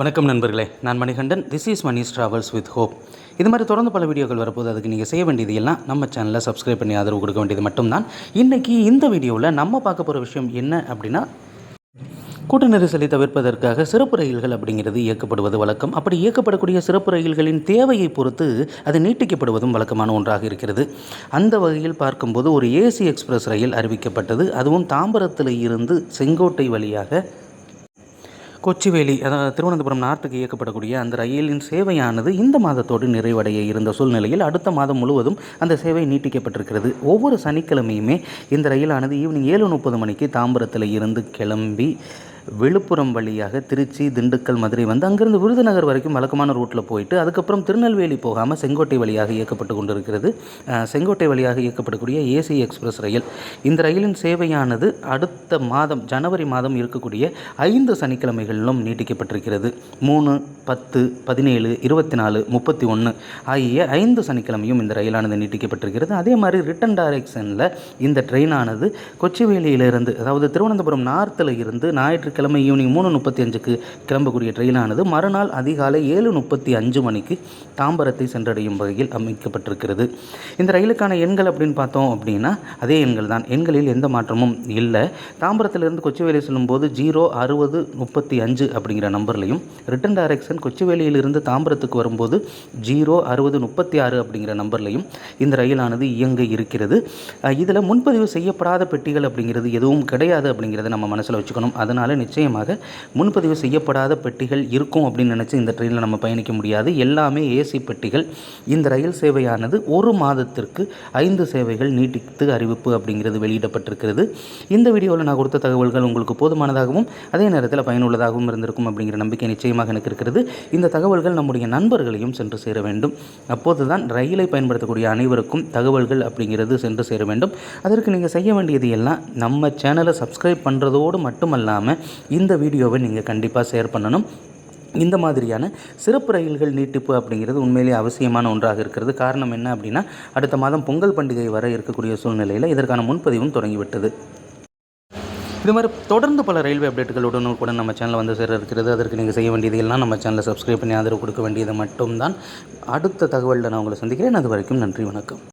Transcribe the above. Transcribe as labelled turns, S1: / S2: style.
S1: வணக்கம் நண்பர்களே. நான் Manikandan. This is Mani's travels with hope இது மாதிரி தொடர்ந்து பல வீடியோக்கள் வரப்போது அதுக்கு நீங்கள் செய்ய வேண்டியது எல்லாம் நம்ம சேனலில் சப்ஸ்கிரைப் பண்ணி ஆதரவு கொடுக்க வேண்டியது மட்டும்தான். இன்றைக்கி இந்த வீடியோவில் நம்ம பார்க்க போகிற விஷயம் என்ன அப்படின்னா கூட்ட நெரிசலை தவிர்ப்பதற்காக சிறப்பு ரயில்கள் அப்படிங்கிறது இயக்கப்படுவது வழக்கம். அப்படி இயக்கப்படக்கூடிய சிறப்பு ரயில்களின் தேவையை பொறுத்து அது நீட்டிக்கப்படுவதும் வழக்கமான ஒன்றாக இருக்கிறது. அந்த வகையில் பார்க்கும்போது ஒரு ஏசி எக்ஸ்பிரஸ் ரயில் அறிவிக்கப்பட்டது. அதுவும் தாம்பரத்தில் இருந்து செங்கோட்டை வழியாக கொச்சிவேலி அதாவது திருவனந்தபுரம் நார்த்துக்கு இயக்கப்படக்கூடிய அந்த ரயிலின் சேவையானது இந்த மாதத்தோடு நிறைவடைய இருந்த சூழ்நிலையில் அடுத்த மாதம் முழுவதும் அந்த சேவை நீட்டிக்கப்பட்டிருக்கிறது. ஒவ்வொரு சனிக்கிழமையுமே இந்த ரயிலானது ஈவினிங் ஏழு முப்பது மணிக்கு தாம்பரத்தில் இருந்து கிளம்பி விழுப்புரம் வழியாக திருச்சி திண்டுக்கல் மதுரை வந்து அங்கிருந்து விருதுநகர் வரைக்கும் வழக்கமான ரூட்டில் போயிட்டு அதுக்கப்புறம் திருநெல்வேலி போகாமல் செங்கோட்டை வழியாக இயக்கப்பட்டு கொண்டிருக்கிறது. செங்கோட்டை வழியாக இயக்கப்படக்கூடிய ஏசி எக்ஸ்பிரஸ் ரயில். இந்த ரயிலின் சேவையானது அடுத்த மாதம் ஜனவரி மாதம் இருக்கக்கூடிய ஐந்து சனிக்கிழமைகளிலும் நீட்டிக்கப்பட்டிருக்கிறது. மூணு பத்து பதினேழு இருபத்தி நாலு முப்பத்தி ஒன்று ஆகிய ஐந்து சனிக்கிழமையும் இந்த ரயிலானது நீட்டிக்கப்பட்டிருக்கிறது. அதே மாதிரி ரிட்டன் டைரக்ஷனில் இந்த ட்ரெயினானது கொச்சிவேலியிலிருந்து அதாவது திருவனந்தபுரம் நார்த்தில் இருந்து வியாழக்கிழமை ஈவினிங் மூணு முப்பத்தி அஞ்சுக்கு கிளம்பக்கூடிய ட்ரெயினானது மறுநாள் அதிகாலை ஏழு முப்பத்தி அஞ்சு மணிக்கு தாம்பரத்தை சென்றடையும் வகையில் அமைக்கப்பட்டிருக்கிறது. இந்த ரயிலுக்கான எண்கள் அப்படின்னு பார்த்தோம் அப்படின்னா அதே எண்கள் தான். எண்களில் எந்த மாற்றமும் இல்லை. தாம்பரத்திலிருந்து கொச்சிவேலி செல்லும்போது ஜீரோ அறுபது முப்பத்தி அஞ்சு அப்படிங்கிற நம்பர்லையும் ரிட்டன் டைரக்ஷன் கொச்சிவேலியிலிருந்து தாம்பரத்துக்கு வரும்போது ஜீரோ அறுபது முப்பத்தி ஆறு அப்படிங்கிற நம்பர்லையும் இந்த ரயிலானது இயங்க இருக்கிறது. இதில் முன்பதிவு செய்யப்படாத பெட்டிகள் அப்படிங்கிறது எதுவும் கிடையாது அப்படிங்கிறத நம்ம மனசில் வச்சுக்கணும். அதனால் நிச்சயமாக முன்பதிவு செய்யப்படாத பெட்டிகள் இருக்கும் அப்படின்னு நினச்சி இந்த ட்ரெயினில் நம்ம பயணிக்க முடியாது. எல்லாமே ஏசி பெட்டிகள். இந்த ரயில் சேவையானது ஒரு மாதத்திற்கு ஐந்து சேவைகள் நீட்டித்து அறிவிப்பு அப்படிங்கிறது வெளியிடப்பட்டிருக்கிறது. இந்த வீடியோவில் நான் கொடுத்த தகவல்கள் உங்களுக்கு போதுமானதாகவும் அதே நேரத்தில் பயனுள்ளதாகவும் இருந்திருக்கும் அப்படிங்கிற நம்பிக்கை நிச்சயமாக எனக்கு இருக்கிறது. இந்த தகவல்கள் நம்முடைய நண்பர்களையும் சென்று சேர வேண்டும். அப்போது தான் ரயிலை பயன்படுத்தக்கூடிய அனைவருக்கும் தகவல்கள் அப்படிங்கிறது சென்று சேர வேண்டும். அதற்கு நீங்கள் செய்ய வேண்டியது எல்லாம் நம்ம சேனலை சப்ஸ்கிரைப் பண்ணுறதோடு மட்டுமல்லாமல் இந்த வீடியோவை நீங்கள் கண்டிப்பாக ஷேர் பண்ணணும். இந்த மாதிரியான சிறப்பு ரயில்கள் நீட்டிப்பு அப்படிங்கிறது உண்மையிலேயே அவசியமான ஒன்றாக இருக்கிறது. காரணம் என்ன அப்படின்னா அடுத்த மாதம் பொங்கல் பண்டிகை வர இருக்கக்கூடிய சூழ்நிலையில் இதற்கான முன்பதிவும் தொடங்கிவிட்டது. இது மாதிரி தொடர்ந்து பல ரயில்வே அப்டேட்டுகளுடன் கூட நம்ம சேனலில் வந்து சேர இருக்கிறது. அதற்கு நீங்கள் செய்ய வேண்டியது எல்லாம் நம்ம சேனலில் சப்ஸ்கிரைப் பண்ணி ஆதரவு கொடுக்க வேண்டியது மட்டும்தான். அடுத்த தகவலில் நான் உங்களை சந்திக்கிறேன். அது வரைக்கும் நன்றி வணக்கம்.